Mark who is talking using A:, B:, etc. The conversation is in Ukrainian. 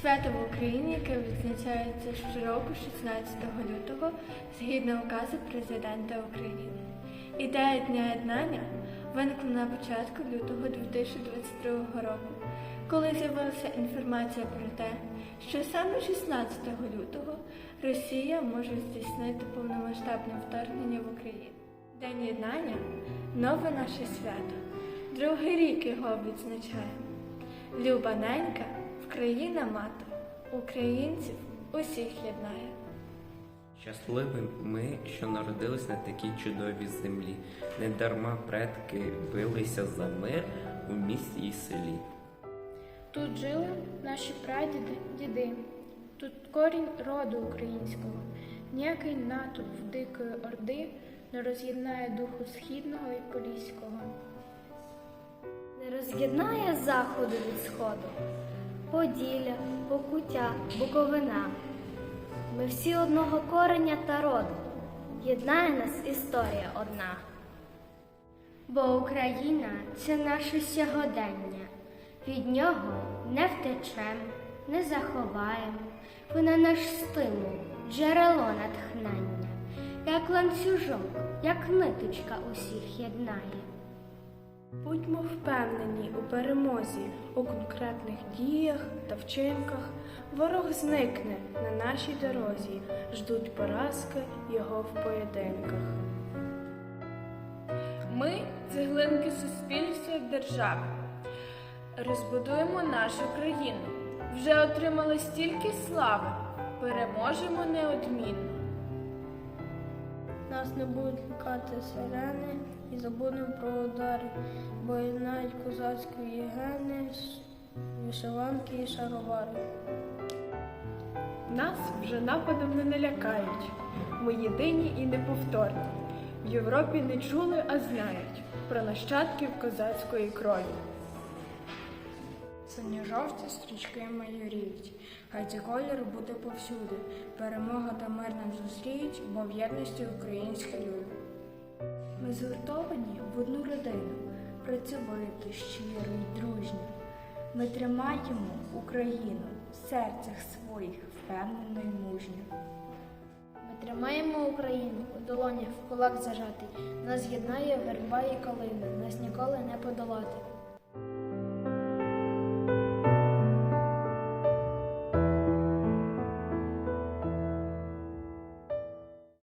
A: Свято в Україні, яке відзначається щороку 16 лютого згідно указу президента України. Ідея Дня єднання виникла на початку лютого 2022 року, коли з'явилася інформація про те, що саме 16 лютого Росія може здійснити повномасштабне вторгнення в Україну. День єднання нове наше свято. Другий рік його відзначаємо. Люба ненька, Вкраїна мати, українців усіх єднає.
B: Щасливі ми, що народились на такій чудовій землі. Не дарма предки билися за мир у місті і селі.
C: Тут жили наші прадіди, діди. Тут корінь роду українського. Ніякий натовп дикої орди не роз'єднає духу східного і поліського.
D: Не роз'єднає заходу від сходу, Поділля, Покуття, Буковина. Ми всі одного кореня та роду. Єднає нас історія одна. Бо Україна це наше сьогодення. Від нього не втечем, не заховаємо. Вона наш стимул, джерело натхнення, як ланцюжок, як ниточка усіх єднає.
E: Будьмо впевнені у перемозі, у конкретних діях та вчинках. Ворог зникне на нашій дорозі, ждуть поразки його в поєдинках.
F: Ми цеглинки суспільства і держави. Розбудуємо нашу країну. Вже отримали стільки слави. Переможемо неодмінно.
E: Нас не будуть лякати сирени і забудемо про удари, бо знають козацької гени, вишиванки і шаровари.
G: Нас вже нападом не налякають. Ми єдині і неповторні. В Європі не чули, а знають про нащадків козацької крові.
E: Синьо-жовті стрічки майоріють, хай цей колір буде повсюди. Перемога та мир нам зустріють, бо в єдності українські люди. Ми згуртовані в одну родину, працьовито, щиро й дружньо. Ми тримаємо Україну в серцях своїх впевнено й мужньо.
C: Ми тримаємо Україну у долонях в кулак зажатий. Нас єднає верба і калина, нас ніколи не подолати.